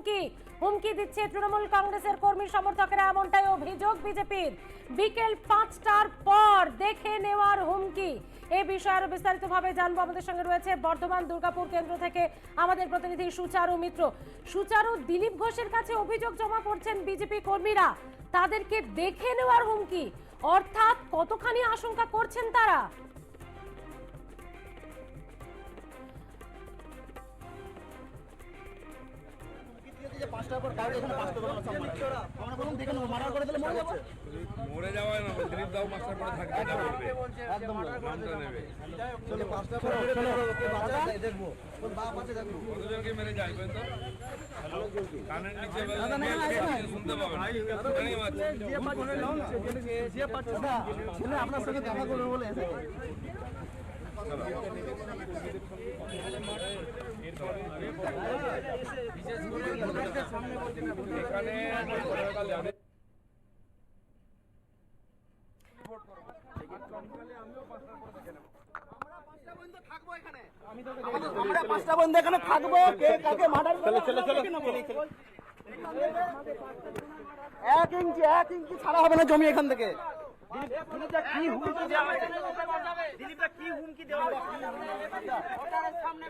হুমকি। হুমকি দিচ্ছে তৃণমূল কংগ্রেসের কর্মী সমর্থকেরা এমনটাই অভিযোগ বিজেপির। বিকেল পাঁচটার পর দেখে নেওয়ার হুমকি। এ বিষয়ে আরও বিস্তারিতভাবে জানব। আমাদের সঙ্গে রয়েছে বর্ধমান দুর্গাপুর কেন্দ্র থেকে আমাদের প্রতিনিধি সুচারু মিত্র। সুচারু, দিলীপ ঘোষের কাছে অভিযোগ জমা করছেন বিজেপি কর্মীরা। তাদেরকে দেখে নেওয়ার হুমকি। অর্থাৎ কতখানি আশঙ্কা করছেন তারা? মরে যাওয়ায় না দিলীপ দাও মাস্টার করে থাকবে না বলবে। নামটা নেবে। কতজনকে মেরে যায় বলেন তো কানের নিচে বলে শুনতে পাবে না। জানি মারছে। আপনার সঙ্গে দেখা করবে বলে আমরা পাঁচটা বন্ধু এখানে থাকব কে কাকে মার্ডার এক ইঞ্চি এক ইঞ্চি ছাড়া হবে না জমি এখান থেকে।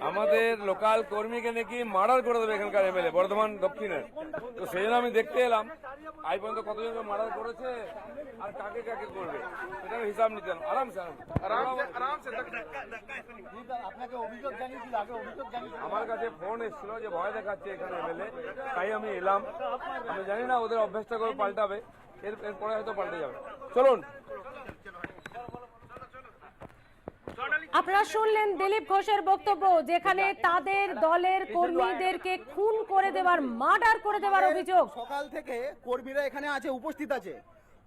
আমাদের লোকাল কর্মীকে নাকি মার্ডার করে দেবে এখানকার এমএলএ, বর্ধমান দক্ষিণের তো সেই জন্য আমি দেখতে এলাম আই পর্যন্ত কতজনকে মার্ডার করেছে আর কাকে কাকে করবে সেটার হিসাব নিতে এলাম। আরামসে আরামসে। আপনাকে অভিযোগ জানিয়েছিল আগে অভিযোগ জানিয়েছিল আমার কাছে ফোন এসেছিল যে ভয় দেখাচ্ছে এখানে এমএলএ, তাই আমি এলাম। আমি জানি না ওদের অভ্যাসটা করে পাল্টাবে। এর এরপরে হয়তো পাল্টে যাবে। চলুন। আপনারা শুনলেন দিলীপ ঘোষের বক্তব্য যেখানে তাদের দলের কর্মীদেরকে খুন করে দেওয়ার মার্ডার করে দেওয়ার অভিযোগ। সকাল থেকে কর্মীরা এখানে আছে উপস্থিত আছে।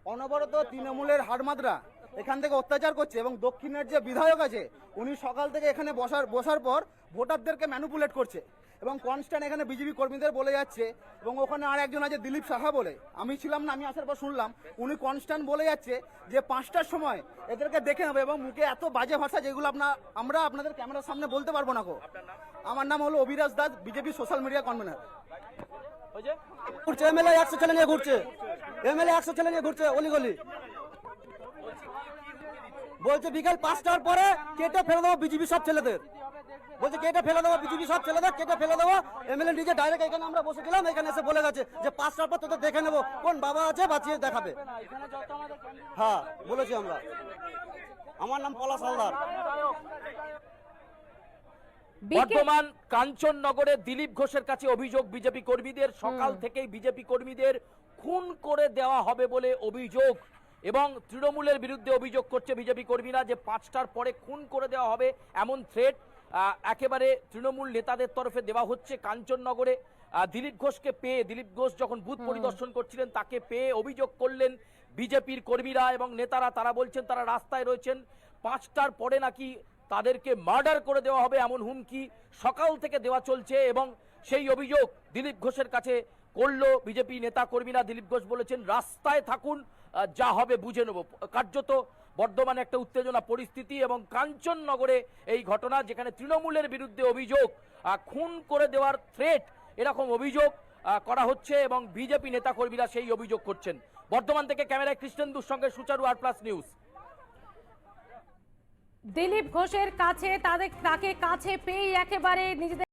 অনবরত তৃণমূলের হাড়মাদরা এখান থেকে অত্যাচার করছে এবং দক্ষিণের যে বিধায়ক আছে উনি সকাল থেকে এখানে বসার বসার পর ভোটারদেরকে ম্যানুপুলেট করছে। এবং কনস্ট্যান্ট এখানে বিজেপি কর্মীদের বলে যাচ্ছে এবং ওখানে আর একজন আছে দিলীপ সাহা বলে। আমি ছিলাম না আমি আসার পর শুনলাম উনি কনস্ট্যান্ট বলে যাচ্ছে যে পাঁচটার সময় এদেরকে দেখে নেবে এবং মুখে এত বাজে ভাষা যেগুলো আপনার আমরা আপনাদের ক্যামেরার সামনে বলতে পারব না গো। আমার নাম হলো Abhiraj Das BJP social media convener. ঘুরছে এমএলএ একশো ছেলে নিয়ে ঘুরছে এমএলএ একশো ছেলে নিয়ে ঘুরছে অলিগলি। বলছে বিকেল পাঁচটার পরে কেটে ফেলে দেবো বিজেপি সব ছেলেদের। বলছে কেটে ফেলে দেবো বিজেপি সব ছেলেদের কেটে ফেলে দেবো। এমএলএ নিজে ডাইরেক্ট এখানে আমরা বসেছিলাম এখানে এসে বলে গেছে যে পাঁচটার পর তোদের দেখে নেব কোন বাবা আছে বাঁচিয়ে দেখাবে। হ্যাঁ বলেছি আমরা। আমার নাম পলাশ হালদার। বিকেল বর্তমান কাঞ্চননগরে দিলীপ ঘোষের কাছে অভিযোগ বিজেপি কর্মীদের সকাল থেকেই বিজেপি কর্মীদের খুন করে দেওয়া হবে বলে অভিযোগ। এবং তৃণমূলের বিরুদ্ধে অভিযোগ করছে বিজেপি কর্মীরা যে পাঁচটার পরে খুন করে দেওয়া হবে এমন থ্রেট একেবারে তৃণমূল নেতাদের তরফে দেওয়া হচ্ছে কাঞ্চননগরে। দিলীপ ঘোষকে পেয়ে দিলীপ ঘোষ যখন বুথ পরিদর্শন করছিলেন তাকে পেয়ে অভিযোগ করলেন বিজেপির কর্মীরা এবং নেতারা। তারা বলছেন তারা রাস্তায় রয়েছেন পাঁচটার পরে নাকি তাদেরকে মার্ডার করে দেওয়া হবে এমন হুমকি সকাল থেকে দেওয়া চলছে এবং সেই অভিযোগ দিলীপ ঘোষের কাছে করল বিজেপি নেতা কর্মীরা দিলীপ ঘোষ বলেছেন, রাস্তায় থাকুন যা হবে বুঝে নেব। কার্যত বর্ধমানে একটা উত্তেজনা পরিস্থিতি এবং কাঞ্চননগরে এই ঘটনা, যেখানে তৃণমূলের বিরুদ্ধে অভিযোগ খুন করে দেওয়ার থ্রেট এরকম অভিযোগ করা হচ্ছে এবং বিজেপি নেতা কর্মীরা সেই অভিযোগ করছেন। বর্ধমান থেকে ক্যামেরায় কৃষ্ণেন্দুর সঙ্গে Sucharu, R plus news. Dilip ঘোষের কাছে, তাদের, তাকে কাছে পেয়ে একেবারে নিজেদের